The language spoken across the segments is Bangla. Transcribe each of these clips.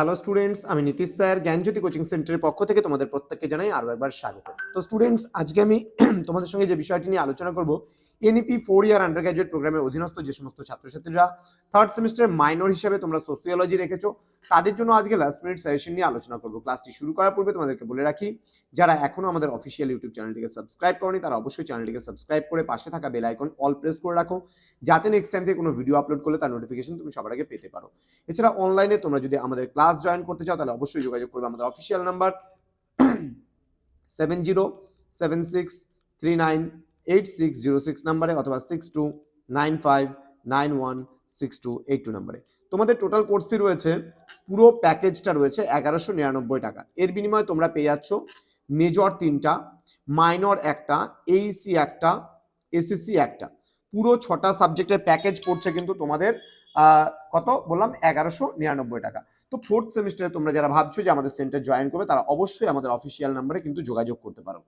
হ্যালো স্টুডেন্টস আমি নীতিশ স্যার, জ্ঞানজ্যোতি কোচিং সেন্টারের পক্ষ থেকে তোমাদের প্রত্যেককে জানাই আরও একবার স্বাগত। তো স্টুডেন্টস আজকে আমি তোমাদের সঙ্গে যে বিষয়টি নিয়ে আলোচনা করব NEP four year undergraduate প্রোগ্রামের অধীনস্থ যে সমস্ত ছাত্রছাত্রীরা থার্ড সেমিস্টারের মাইনর হিসেবে তোমরা সোসিওলজি রেখেছো, তাদের জন্য আজকে লাস্ট মিনিট সাজেশন নিয়ে আলোচনা করব। ক্লাসটি শুরু করার পূর্বে তোমাদেরকে বলে রাখি, যারা এখনও আমাদের অফিসিয়াল ইউটিউব চ্যানেলটিকে সাবস্ক্রাইব করনি, তারা অবশ্যই চ্যানেলটিকে সাবস্ক্রাইব করে পাশে থাকা বেল আইকন অল প্রেস করে রাখো, যাতে নেক্সট টাইম থেকে কোনো ভিডিও আপলোড করলে তার নোটিফিকেশন তুমি সবার আগে পেতে পারো। এছাড়া অনলাইনে তোমরা যদি আমাদের ক্লাস জয়েন করতে চাও, তাহলে অবশ্যই যোগাযোগ করবে আমাদের official number seven zero seven six three nine eight six zero six নাম্বারে অথবা six two nine five nine one six two eight two নাম্বারে। তোমাদের টোটাল কোর্স ফি রয়েছে, পুরো প্যাকেজটা রয়েছে এগারোশো নিরানব্বই টাকা। এর বিনিময়ে তোমরা পেয়ে যাচ্ছ মেজর তিনটা মাইনর একটা এইসি একটা এসএসসি একটা। পুরো ছটা সাবজেক্টের প্যাকেজ পড়ছে কিন্তু তোমাদের কত? বললাম এগারোশো নিরানব্বই টাকা। তো ফোর্থ সেমিস্টারে তোমরা যারা ভাবছ যে আমাদের সেন্টার জয়েন করবে, তারা অবশ্যই আমাদের অফিসিয়াল নাম্বারে কিন্তু যোগাযোগ করতে পারো।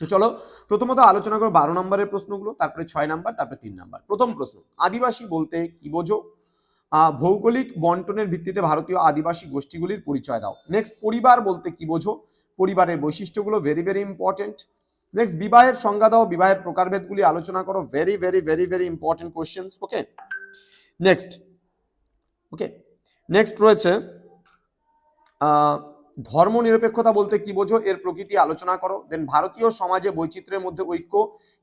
তো চলো, প্রথমত আলোচনা করো বারো নম্বরের প্রশ্নগুলো, তারপরে ছয় নাম্বার, তারপরে তিন নাম্বার। প্রথম প্রশ্ন, আদিবাসী বলতে কি বোঝো? ভৌগোলিক বন্টনের ভিত্তিতে ভারতীয় আদিবাসী গোষ্ঠীগুলির পরিচয় দাও। নেক্সট পরিবার বলতে কি বোঝো? পরিবারের বৈশিষ্ট্যগুলো ভেরি ভেরি ইম্পর্টেন্ট নেক্সট বিবাহের সংজ্ঞা দাও, বিবাহের প্রকারভেদগুলি আলোচনা করো very very very very important questions okay next okay next রয়েছে ধর্ম নিরপেক্ষতা বলতে কি বোঝো? এর প্রকৃতি আলোচনা করো। দেন ভারতীয় সমাজে বৈচিত্র্যের মধ্যে ঐক্য,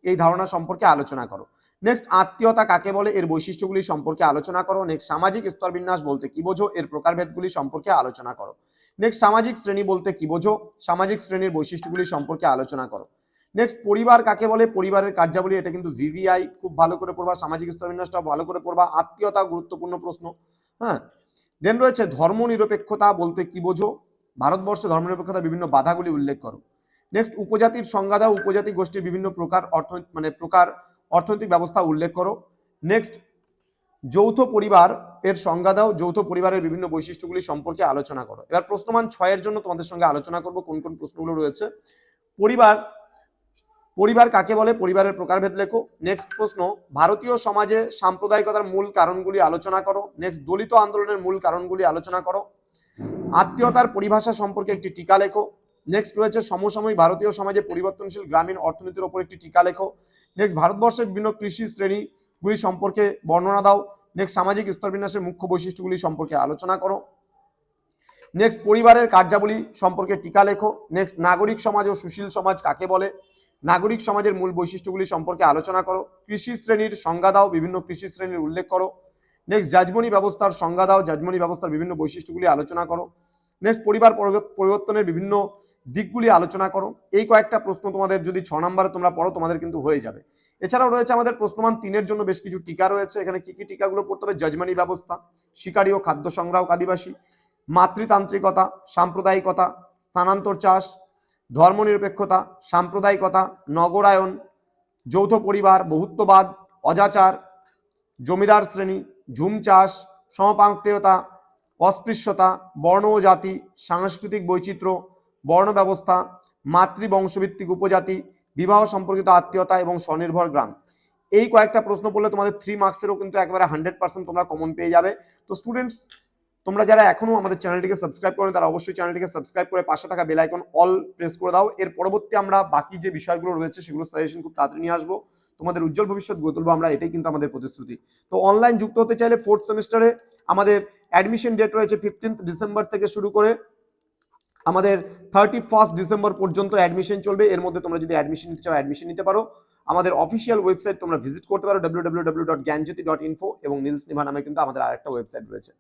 এই ধারণা সম্পর্কে আলোচনা করো। নেক্সট আত্মীয়তা কাকে বলে? এর বৈশিষ্ট্যগুলি সম্পর্কে আলোচনা করো। নেক্সট সামাজিক স্তরবিন্যাস বলতে কি বোঝো? এর প্রকারভেদগুলি সম্পর্কে আলোচনা করো। নেক্সট সামাজিক শ্রেণি বলতে কি বোঝো? সামাজিক শ্রেণির বৈশিষ্ট্যগুলি সম্পর্কে আলোচনা করো। নেক্সট পরিবার কাকে বলে? পরিবারের কার্যাবলী, এটা কিন্তু ভিভিআই, খুব ভালো করে পড়বা। সামাজিক স্তরবিন্যাসটা ভালো করে পড়বা। আত্মীয়তা গুরুত্বপূর্ণ প্রশ্ন হ্যাঁ? দেন রয়েছে ধর্ম নিরপেক্ষতা বলতে কি বোঝো? ভারতবর্ষে ধর্মনিরপেক্ষতা বিভিন্ন বাধাগুলি উল্লেখ করো। নেক্সট উপজাতির সংজ্ঞা দাও। উপজাতি গোষ্ঠীর বিভিন্ন প্রকার অর্থ মানে প্রকার অর্থনৈতিক ব্যবস্থা উল্লেখ করো। নেক্সট যৌথ পরিবার এর সংজ্ঞা দাও। যৌথ পরিবারের বিভিন্ন বৈশিষ্ট্যগুলি সম্পর্কে আলোচনা করো। এবার প্রশ্নমান ছয়ের জন্য তোমাদের সঙ্গে আলোচনা করব, কোন কোন প্রশ্নগুলো রয়েছে। পরিবার পরিবার কাকে বলে? পরিবারের প্রকারভেদ লেখো। নেক্সট প্রশ্ন, ভারতীয় সমাজে সাম্প্রদায়িকতার মূল কারণগুলি আলোচনা করো। নেক্সট দলিত আন্দোলনের মূল কারণগুলি আলোচনা করো। আত্মীয়তার পরিভাষা সম্পর্কে একটি টিকা লেখো। নেক্সট রয়েছে সমসাময়িক ভারতীয় সমাজে পরিবর্তনশীল গ্রামীণ অর্থনীতির উপর একটি টিকা লেখো। নেক্সট ভারতবর্ষের বিভিন্ন কৃষি শ্রেণীগুলি সম্পর্কে বর্ণনা দাও। নেক্সট সামাজিক স্তরবিন্যাসের মুখ্য বৈশিষ্ট্যগুলি সম্পর্কে আলোচনা করো। নেক্সট পরিবারের কার্যাবলী সম্পর্কে টিকা লেখো। নেক্সট নাগরিক সমাজ ও সুশীল সমাজ কাকে বলে? নাগরিক সমাজের মূল বৈশিষ্ট্যগুলি সম্পর্কে আলোচনা করো। কৃষি শ্রেণির সংজ্ঞা দাও, বিভিন্ন কৃষি শ্রেণির উল্লেখ করো। নেক্সট জাজমনি ব্যবস্থার সংজ্ঞা দাও জাজমনি ব্যবস্থার বিভিন্ন বৈশিষ্ট্যগুলি আলোচনা করো। নেক্সট পরিবার পরিবর্ত- পরিবর্তনের বিভিন্ন দিকগুলি আলোচনা করো। এই কয়েকটা প্রশ্ন তোমাদের যদি ছ নম্বরে তোমরা পড়ো, তোমাদের কিন্তু হয়ে যাবে। এছাড়াও রয়েছে আমাদের প্রশ্নমান তিনের জন্য বেশ কিছু টিকা রয়েছে। এখানে কি কি টিকাগুলো পড়তে হবে? জজমানি ব্যবস্থা, শিকারী ও খাদ্য সংগ্রাহক আদিবাসী, মাতৃতান্ত্রিকতা, সাম্প্রদায়িকতা, স্থানান্তর চাষ, ধর্মনিরপেক্ষতা, সাম্প্রদায়িকতা, নগরায়ন, যৌথ পরিবার, বহুত্ববাদ, অজাচার, জমিদার শ্রেণি, ঝুম চাষ সমপাঙ্ক্তেয়তা অস্পৃশ্যতা, বর্ণ ও জাতি, সাংস্কৃতিক বৈচিত্র্য, বর্ণ ব্যবস্থা, মাতৃবংশভিত্তিক উপজাতি, বিবাহ সম্পর্কিত আত্মীয়তা এবং স্বনির্ভর গ্রাম। এই কয়েকটা প্রশ্ন পড়লে তোমাদের থ্রি মার্কসেরও কিন্তু একেবারে হান্ড্রেড পার্সেন্ট তোমরা কমন পেয়ে যাবে। তো স্টুডেন্টস তোমরা যারা এখনও আমাদের চ্যানেলটিকে সাবস্ক্রাইব করেন, তারা অবশ্যই চ্যানেলটিকে সাবস্ক্রাইব করে পাশে থাকা বেল আইকন অল প্রেস করে দাও। এর পরবর্তী আমরা বাকি যে বিষয়গুলো রয়েছে সেগুলো সাজেশন খুব তাড়াতাড়ি নিয়ে আসব। তোমাদের উজ্জ্বল ভবিষ্যৎ গড়ে তুলবো আমরা, এটাই কিন্তু আমাদের প্রতিশ্রুতি। তো অনলাইন যুক্ত হতে চাইলে ফোর্থ সেমিস্টারে আমাদের অ্যাডমিশন ডেট রয়েছে ফিফটিন্থ ডিসেম্বর থেকে শুরু করে আমাদের থার্টি ফার্স্ট ডিসেম্বর পর্যন্ত অ্যাডমিশন চলবে। এর মধ্যে তোমরা যদি অ্যাডমিশন নিতে চাও অ্যাডমিশন নিতে পারো। আমাদের অফিসিয়াল ওয়েবসাইট তোমরা ভিজিট করতে পারো ডাব্লিউ ডাব্লিউ ডট ডট এবং নীলস নিভা নামে কিন্তু আমাদের আরেকটা ওয়েবসাইট রয়েছে।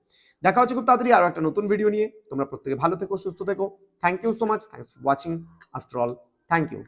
দেখা হচ্ছে খুব তাড়াতাড়ি আরও একটা নতুন ভিডিও নিয়ে। তোমরা প্রত্যেকে ভালো থেকো, সুস্থ থেকো। Thank you so much thanks for watching after all thank you